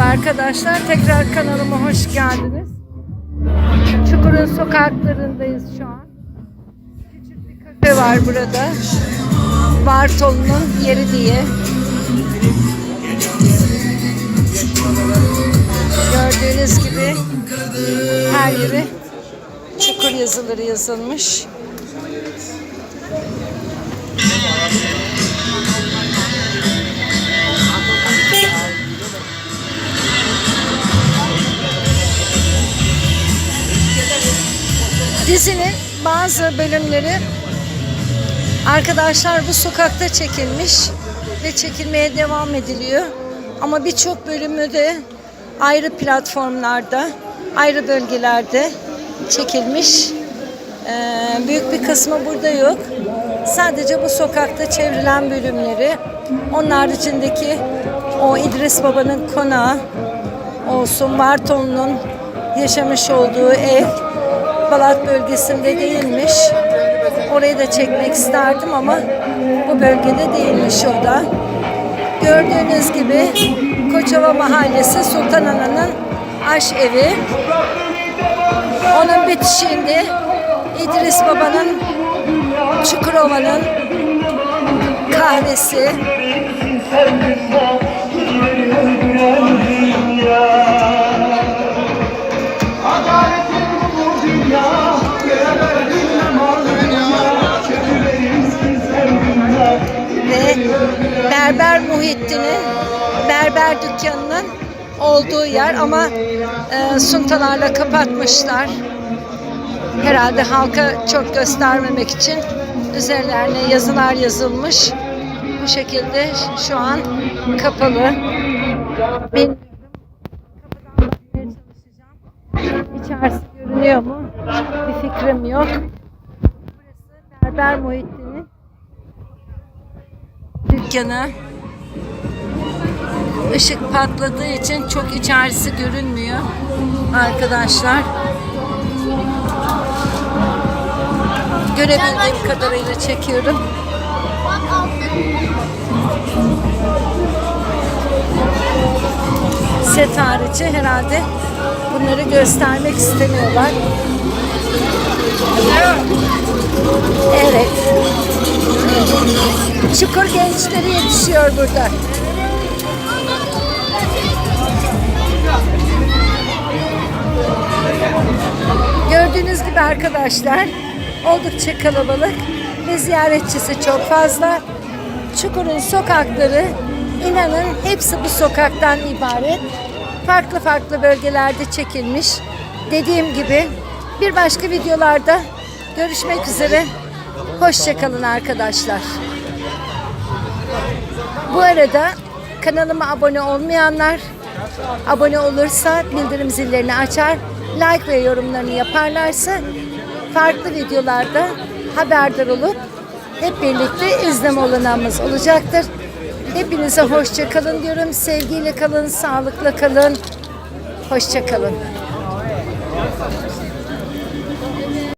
merhaba arkadaşlar. Tekrar kanalıma hoş geldiniz. Çukur'un sokaklarındayız şu an. Küçük bir kafe var burada. Bartol'un yeri diye. Gördüğünüz gibi her yeri Çukur yazıları yazılmış. Dizinin bazı bölümleri arkadaşlar bu sokakta çekilmiş ve çekilmeye devam ediliyor. Ama birçok bölümü de ayrı platformlarda, ayrı bölgelerde çekilmiş. Ee, büyük bir kısmı burada yok. Sadece bu sokakta çevrilen bölümleri, onun haricindeki o İdris Baba'nın konağı olsun, Bartol'un yaşamış olduğu ev, Balat bölgesinde değilmiş. Orayı da çekmek isterdim ama bu bölgede değilmiş o da. Gördüğünüz gibi Koçova Mahallesi Sultan Ana'nın aş evi. Onun bitişiğinde İdris Baba'nın Çukurova'nın kahvesi. Berber Muhittin'in berber dükkanının olduğu yer ama e, suntalarla kapatmışlar. Herhalde halka çok göstermemek için üzerlerine yazılar yazılmış. Bu şekilde şu an kapalı. Çalışacağım. İçerisi görünüyor mu? Bir fikrim yok. Burası Berber Muhittin'in dükkanı. Işık patladığı için çok içerisi görünmüyor arkadaşlar. Görebildiğim kadarıyla çekiyorum. Set harici herhalde bunları göstermek istemiyorlar. Evet. Çukur gençleri yetişiyor burada. Gördüğünüz gibi arkadaşlar oldukça kalabalık ve ziyaretçisi çok fazla. Çukur'un sokakları inanın hepsi bu sokaktan ibaret. Farklı farklı bölgelerde çekilmiş. Dediğim gibi bir başka videolarda görüşmek üzere. Hoşçakalın arkadaşlar. Bu arada kanalıma abone olmayanlar abone olursa bildirim zillerini açar, like ve yorumlarını yaparlarsa farklı videolarda haberdar olup hep birlikte izleme olanağımız olacaktır. Hepinize hoşça kalın diyorum. Sevgiyle kalın, sağlıkla kalın. Hoşça kalın.